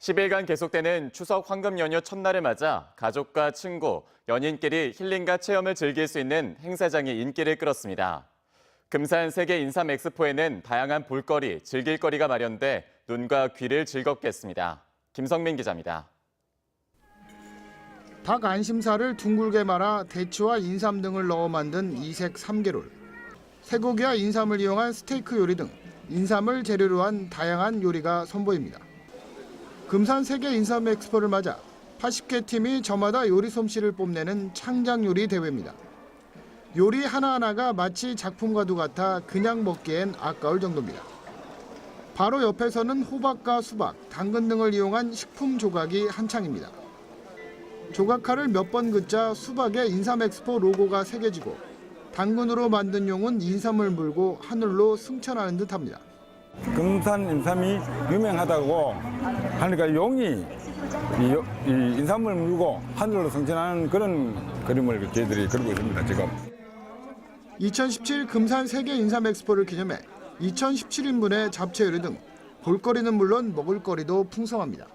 10일간 계속되는 추석 황금 연휴 첫날을 맞아 가족과 친구, 연인끼리 힐링과 체험을 즐길 수 있는 행사장이 인기를 끌었습니다. 금산 세계 인삼 엑스포에는 다양한 볼거리, 즐길거리가 마련돼 눈과 귀를 즐겁게 했습니다. 김성민 기자입니다. 닭 안심살을 둥글게 말아 대추와 인삼 등을 넣어 만든 이색 삼계롤, 쇠고기와 인삼을 이용한 스테이크 요리 등 인삼을 재료로 한 다양한 요리가 선보입니다. 금산 세계 인삼 엑스포를 맞아 80개 팀이 저마다 요리 솜씨를 뽐내는 창작 요리 대회입니다. 요리 하나하나가 마치 작품과도 같아 그냥 먹기엔 아까울 정도입니다. 바로 옆에서는 호박과 수박, 당근 등을 이용한 식품 조각이 한창입니다. 조각칼을 몇 번 긋자 수박에 인삼 엑스포 로고가 새겨지고 당근으로 만든 용은 인삼을 물고 하늘로 승천하는 듯합니다. 금산 인삼이 유명하다고 하니까 용이 이, 요- 이 인삼을 물고 하늘로 성천하는 그런 그림을 저희들이 그리고 있습니다 지금. 2017 금산 세계 인삼 엑스포를 기념해 2017인분의 잡채 요리 등 볼거리는 물론 먹을거리도 풍성합니다.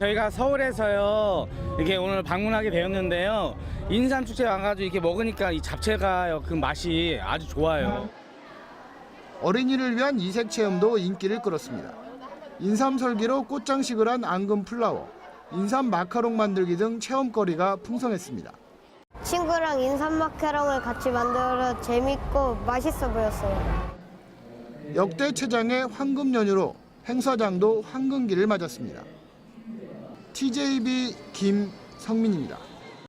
저희가 서울에서요 이렇게 오늘 방문하게 되었는데요 인삼 축제 와가지고 이렇게 먹으니까 이 잡채가 그 맛이 아주 좋아요. 어린이를 위한 이색 체험도 인기를 끌었습니다. 인삼 설기로 꽃장식을 한 앙금 플라워, 인삼 마카롱 만들기 등 체험거리가 풍성했습니다. 친구랑 인삼 마카롱을 같이 만들어 재밌고 맛있어 보였어요. 역대 최장의 황금 연휴로 행사장도 황금기를 맞았습니다. TJB 김성민입니다.